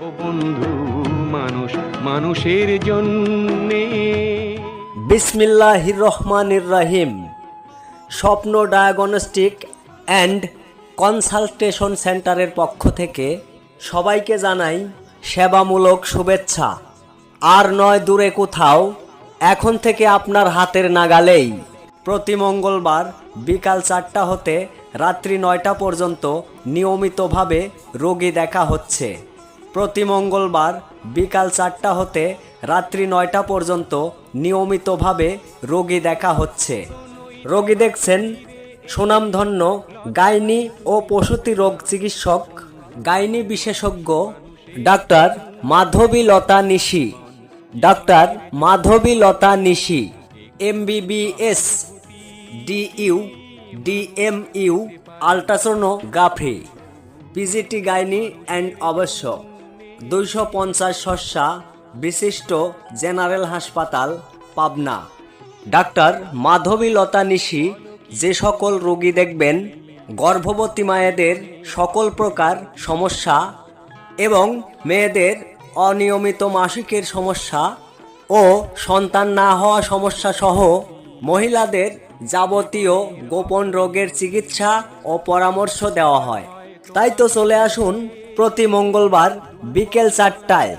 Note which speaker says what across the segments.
Speaker 1: বন্ধু মানুষ, মানুষের জন্যে।
Speaker 2: বিসমিল্লাহির রহমানির রহিম। স্বপ্ন ডায়াগনস্টিক অ্যান্ড কনসালটেশন সেন্টারের পক্ষ থেকে সবাইকে জানাই সেবামূলক শুভেচ্ছা। আর নয় দূরে কোথাও, এখন থেকে আপনার হাতের নাগালেই। প্রতি মঙ্গলবার বিকাল চারটা হতে রাত্রি নয়টা পর্যন্ত নিয়মিতভাবে রোগী দেখা হচ্ছে। প্রতি মঙ্গলবার বিকাল চারটা হতে রাত্রি নয়টা পর্যন্ত নিয়মিতভাবে রোগী দেখা হচ্ছে। রোগী দেখছেন সুনামধন্য গাইনি ও প্রসূতি রোগ চিকিৎসক, গাইনি বিশেষজ্ঞ doctor Madhabi Lata Nishi. Doctor Madhabi Lata Nishi, MBBS, DU, DMU, ultrasonography, PGT gynae and অবশ্য। দুইশো পঞ্চাশ শস্যা বিশিষ্ট জেনারেল হাসপাতাল, পাবনা। ডাক্তার মাধবী লতা নিশি যে সকল রোগী দেখবেন, গর্ভবতী মায়েদের সকল প্রকার সমস্যা এবং মেয়েদের অনিয়মিত মাসিকের সমস্যা ও সন্তান না হওয়া সমস্যা সহ মহিলাদের যাবতীয় গোপন রোগের চিকিৎসা ও পরামর্শ দেওয়া হয়। তাই তো চলে আসুন প্রতি মঙ্গলবার বিকেল চারটায়।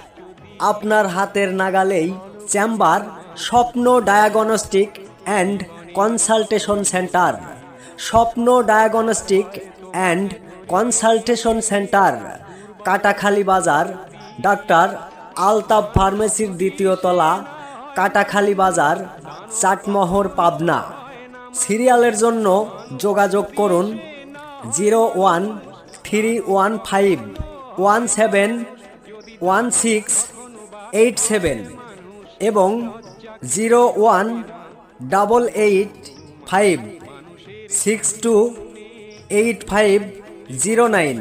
Speaker 2: আপনার হাতের নাগালেই chamber, Swapna diagnostic and consultation centre. Swapna diagnostic and consultation centre, Katakhali Bazar, doctor Altaf ফার্মেসির দ্বিতীয় তলা, কাটাখালী বাজার, চাটমোহর, পাবনা। সিরিয়ালের জন্য যোগাযোগ করুন zero one three one five one seven one six eight seven এবং zero one double eight five six two eight five zero nine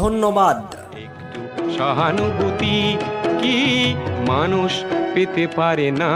Speaker 2: ধন্যবাদ।
Speaker 1: সহানুভূতি কি মানুষ পেতে পারে না?